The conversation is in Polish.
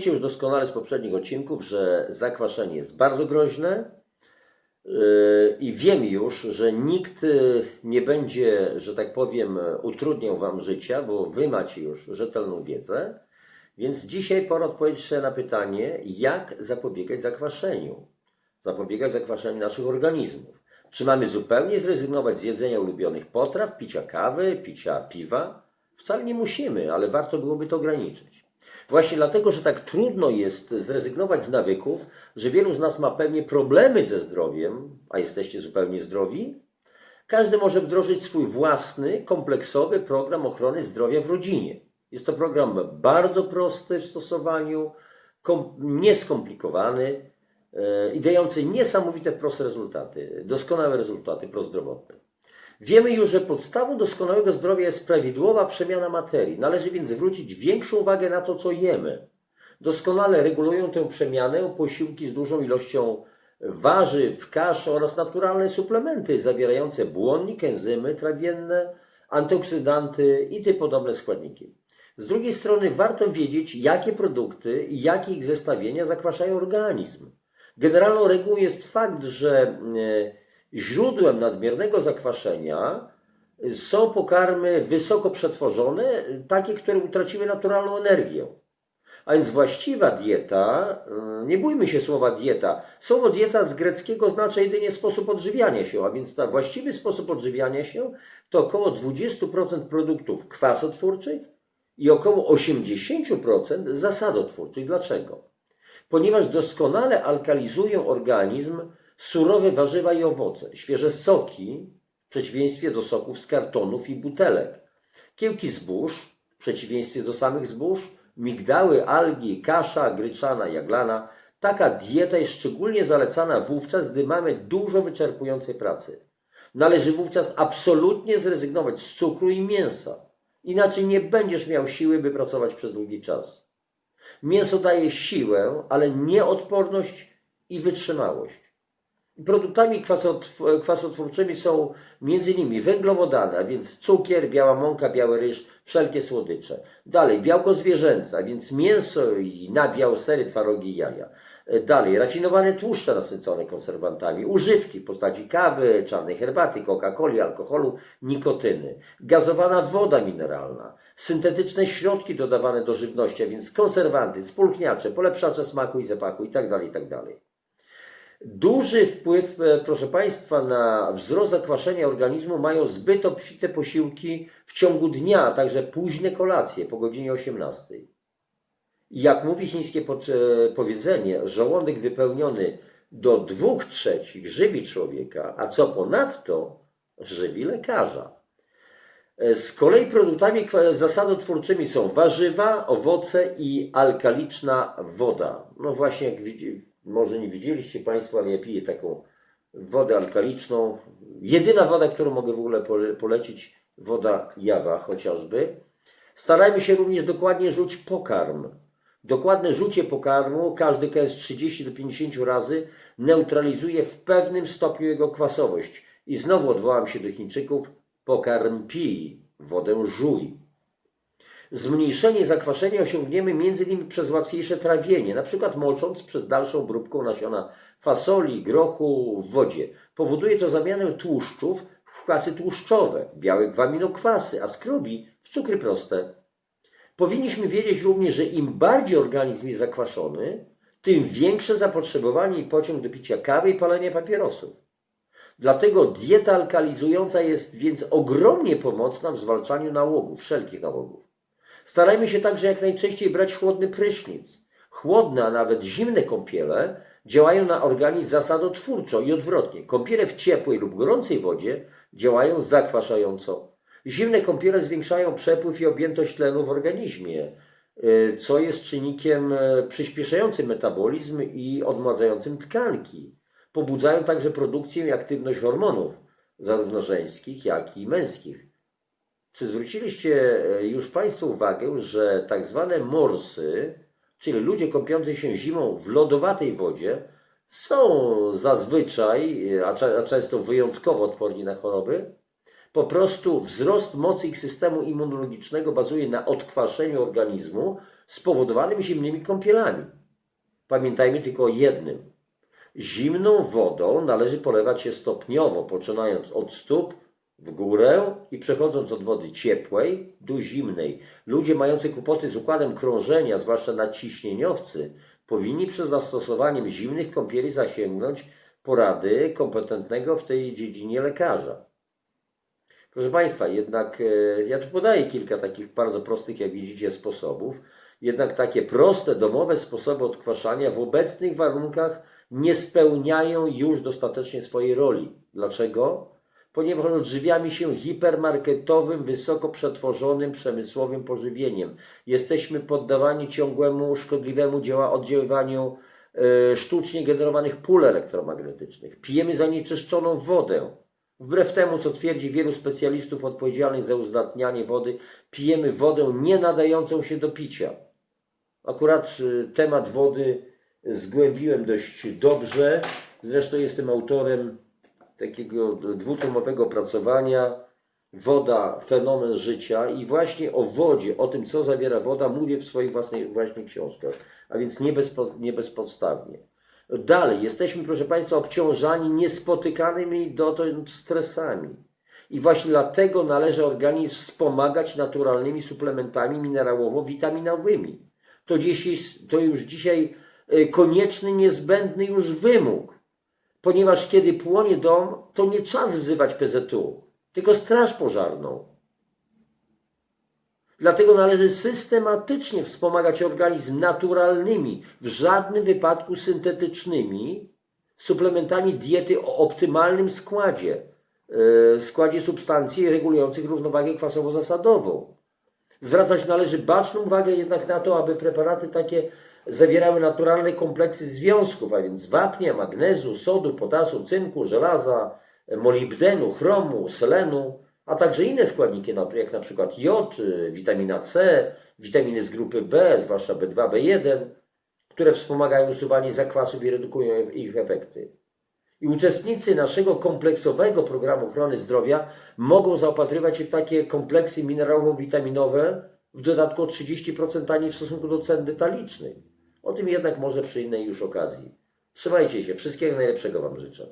Wiecie już doskonale z poprzednich odcinków, że zakwaszenie jest bardzo groźne yy, i wiem już, że nikt yy, nie będzie, że tak powiem, utrudniał Wam życia, bo Wy macie już rzetelną wiedzę. Więc dzisiaj pora odpowiedzieć sobie na pytanie, jak zapobiegać zakwaszeniu. Zapobiegać zakwaszeniu naszych organizmów. Czy mamy zupełnie zrezygnować z jedzenia ulubionych potraw, picia kawy, picia piwa? Wcale nie musimy, ale warto byłoby to ograniczyć. Właśnie dlatego, że tak trudno jest zrezygnować z nawyków, że wielu z nas ma pewnie problemy ze zdrowiem, a jesteście zupełnie zdrowi, każdy może wdrożyć swój własny, kompleksowy program ochrony zdrowia w rodzinie. Jest to program bardzo prosty w stosowaniu, kom- nieskomplikowany e, i dający niesamowite proste rezultaty, doskonałe rezultaty prozdrowotne. Wiemy już, że podstawą doskonałego zdrowia jest prawidłowa przemiana materii. Należy więc zwrócić większą uwagę na to, co jemy. Doskonale regulują tę przemianę posiłki z dużą ilością warzyw, kasz oraz naturalne suplementy zawierające błonnik, enzymy trawienne, antyoksydanty i tym podobne składniki. Z drugiej strony warto wiedzieć, jakie produkty i jakie ich zestawienia zakwaszają organizm. Generalną regułą jest fakt, że e, źródłem nadmiernego zakwaszenia są pokarmy wysoko przetworzone, takie, które utraciły naturalną energię. A więc właściwa dieta, y, nie bójmy się słowa dieta. Słowo dieta z greckiego oznacza jedynie sposób odżywiania się, a więc ta właściwy sposób odżywiania się to około 20% produktów kwasotwórczych i około 80% zasadotwórczych. Dlaczego? Ponieważ doskonale alkalizują organizm surowe warzywa i owoce, świeże soki, w przeciwieństwie do soków z kartonów i butelek, kiełki zbóż, w przeciwieństwie do samych zbóż, migdały, algi, kasza gryczana, jaglana. Taka dieta jest szczególnie zalecana wówczas, gdy mamy dużo wyczerpującej pracy. Należy wówczas absolutnie zrezygnować z cukru i mięsa. Inaczej nie będziesz miał siły, by pracować przez długi czas. Mięso daje siłę, ale nie odporność i wytrzymałość. Produktami kwasotw- kwasotwórczymi są m.in. węglowodany, a więc cukier, biała mąka, biały ryż, wszelkie słodycze. Dalej, białko zwierzęce, a więc mięso i nabiał, sery, twarogi i jaja. E, Dalej, rafinowane tłuszcze nasycone konserwantami, używki w postaci kawy, czarnej herbaty, Coca-Coli, alkoholu, nikotyny, gazowana woda mineralna, syntetyczne środki dodawane do żywności, a więc konserwanty, spulchniacze, polepszacze smaku i zapachu itd. itd. Duży wpływ, e, proszę Państwa, na wzrost zakwaszenia organizmu mają zbyt obfite posiłki w ciągu dnia, a także późne kolacje po godzinie 18. I Jak mówi chińskie pod, e, powiedzenie, żołądek wypełniony do dwóch trzecich żywi człowieka, a co ponadto żywi lekarza. E, Z kolei produktami zasadotwórczymi są warzywa, owoce i alkaliczna woda. No właśnie, jak widzi, może nie widzieliście Państwo, ale ja piję taką wodę alkaliczną. Jedyna woda, którą mogę w ogóle pole- polecić, woda Jawa chociażby. Starajmy się również dokładnie rzuć pokarm. Dokładne rzucie pokarmu, każdy KS 30 do 50 razy, neutralizuje w pewnym stopniu jego kwasowość. I znowu odwołam się do Chińczyków, pokarm pij, wodę żuj. Zmniejszenie zakwaszenia osiągniemy m.in. przez łatwiejsze trawienie, np. mocząc przez dalszą obróbką nasiona fasoli, grochu w wodzie. Powoduje to zamianę tłuszczów w kwasy tłuszczowe, białek w aminokwasy, a skrobi w cukry proste. Powinniśmy wiedzieć również, że im bardziej organizm jest zakwaszony, tym większe zapotrzebowanie i pociąg do picia kawy i palenia papierosów. Dlatego dieta alkalizująca jest więc ogromnie pomocna w zwalczaniu nałogów, wszelkich nałogów. Starajmy się także jak najczęściej brać chłodny prysznic. Chłodne, a nawet zimne kąpiele działają na organizm zasadotwórczo i odwrotnie. Kąpiele w ciepłej lub gorącej wodzie działają zakwaszająco. Zimne kąpiele zwiększają przepływ i objętość tlenu w organizmie, y, co jest czynnikiem e, przyspieszającym metabolizm i odmładzającym tkanki. Pobudzają także produkcję i aktywność hormonów, zarówno żeńskich, jak i męskich. Czy zwróciliście e, już Państwo uwagę, że tak zwane morsy, czyli ludzie kąpiący się zimą w lodowatej wodzie, są zazwyczaj, e, a, często wyjątkowo odporni na choroby? Po prostu wzrost mocy ich systemu immunologicznego bazuje na odkwaszeniu organizmu spowodowanym zimnymi kąpielami. Pamiętajmy tylko o jednym. Zimną wodą należy polewać się stopniowo, poczynając od stóp w górę i przechodząc od wody ciepłej do zimnej. Ludzie mający kłopoty z układem krążenia, zwłaszcza nadciśnieniowcy, powinni przez zastosowaniem zimnych kąpieli zasięgnąć porady kompetentnego w tej dziedzinie lekarza. Proszę Państwa, jednak e, ja tu podaję kilka takich bardzo prostych, jak widzicie, sposobów. Jednak takie proste, domowe sposoby odkwaszania w obecnych warunkach nie spełniają już dostatecznie swojej roli. Dlaczego? Ponieważ odżywiamy się hipermarketowym, wysoko przetworzonym, przemysłowym pożywieniem. Jesteśmy poddawani ciągłemu, szkodliwemu oddziaływaniu e, sztucznie generowanych pól elektromagnetycznych. Pijemy zanieczyszczoną wodę. Wbrew temu, co twierdzi wielu specjalistów odpowiedzialnych za uzdatnianie wody, pijemy wodę nie nadającą się do picia. Akurat y, temat wody zgłębiłem dość dobrze. Zresztą jestem autorem takiego dwutomowego opracowania Woda, fenomen życia i właśnie o wodzie, o tym, co zawiera woda, mówię w swoich własnych właśnie książkach, a więc nie, bezpo, nie bezpodstawnie. Dalej, jesteśmy, proszę Państwa, obciążani niespotykanymi dotąd stresami. I właśnie dlatego należy organizm wspomagać naturalnymi suplementami minerałowo-witaminowymi. To, dziś, to już dzisiaj y, konieczny, niezbędny już wymóg. Ponieważ kiedy płonie dom, to nie czas wzywać PZU, tylko straż pożarną. Dlatego należy systematycznie wspomagać organizm naturalnymi, w żadnym wypadku syntetycznymi suplementami diety o optymalnym składzie, yy, składzie substancji regulujących równowagę kwasowo-zasadową. Zwracać należy baczną uwagę jednak na to, aby preparaty takie zawierały naturalne kompleksy związków, a więc wapnia, magnezu, sodu, potasu, cynku, żelaza, molibdenu, chromu, selenu, a także inne składniki, jak na przykład jod, y, witamina C, witaminy z grupy B, zwłaszcza B2, B1, które wspomagają usuwanie zakwasów i redukują ich efekty. I uczestnicy naszego kompleksowego programu ochrony zdrowia mogą zaopatrywać się w takie kompleksy minerałowo-witaminowe w dodatku o 30% taniej w stosunku do cen detalicznej. O tym jednak może przy innej już okazji. Trzymajcie się, wszystkiego najlepszego Wam życzę.